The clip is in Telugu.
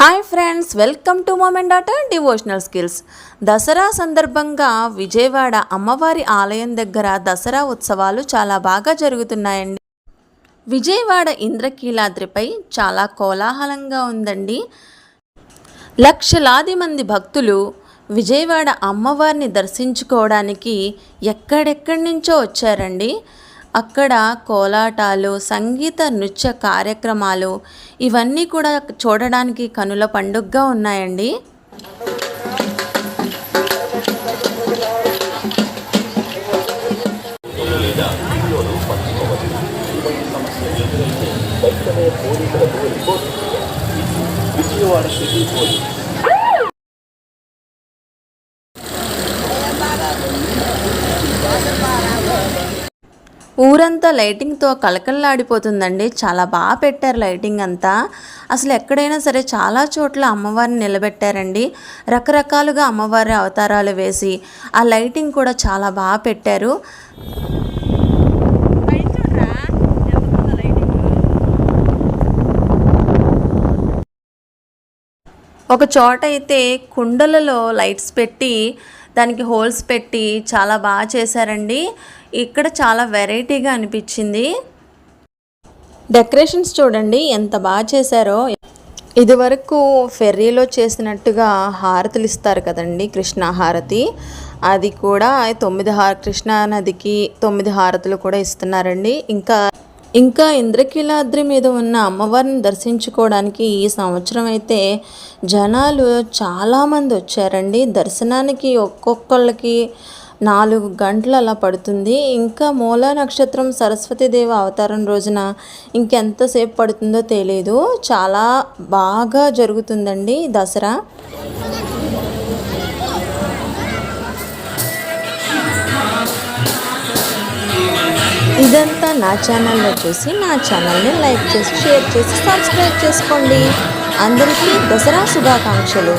Hi friends welcome to moment data devotional skills Dasara సందర్భంగా విజయవాడ అమ్మవారి ఆలయం దగ్గర దసరా ఉత్సవాలు చాలా బాగా జరుగుతున్నాయండి. విజయవాడ ఇంద్రకీలాద్రిపై చాలా కోలాహలంగా ఉందండి. లక్షలాది మంది భక్తులు విజయవాడ అమ్మవారిని దర్శించుకోవడానికి ఎక్కడెక్కడి నుంచో వచ్చారండి. అక్కడ కోలాటాలు సంగీత నృత్య కార్యక్రమాలు ఇవన్నీ కూడా చూడడానికి కనుల పండుగగా ఉన్నాయండి. ఊరంతా లైటింగ్తో కలకల్లాడిపోతుందండి చాలా బాగా పెట్టారు లైటింగ్ అంతా. అసలు ఎక్కడైనా సరే చాలా చోట్ల అమ్మవారిని నిలబెట్టారండి. రకరకాలుగా అమ్మవారి అవతారాలు వేసి ఆ లైటింగ్ కూడా చాలా బాగా పెట్టారు. ఒక చోట అయితే కుండలలో లైట్స్ పెట్టి దానికి హోల్స్ పెట్టి చాలా బాగా చేశారండి. ఇక్కడ చాలా వెరైటీగా అనిపించింది. డెకరేషన్స్ చూడండి ఎంత బాగా చేశారో. ఇదివరకు ఫెర్రీలో చేసినట్టుగా హారతులు ఇస్తారు కదండి కృష్ణ హారతి. అది కూడా తొమ్మిది హార కృష్ణా నదికి తొమ్మిది హారతులు కూడా ఇస్తున్నారండి. ఇంకా ఇంకా ఇంద్రకీలాద్రి మీద ఉన్న అమ్మవారిని దర్శించుకోవడానికి ఈ సంవత్సరం అయితే జనాలు చాలామంది వచ్చారండి. దర్శనానికి ఒక్కొక్కళ్ళకి నాలుగు గంటలు అలా పడుతుంది. ఇంకా మూలా నక్షత్రం సరస్వతీదేవి అవతారం రోజున ఇంకెంతసేపు పడుతుందో తెలియదు చాలా బాగా జరుగుతుందండి దసరా. ఇదంతా నా ఛానల్లో చూసి నా ఛానల్ని లైక్ చేసి షేర్ చేసి సబ్స్క్రైబ్ చేసుకోండి. అందరికీ దసరా శుభాకాంక్షలు.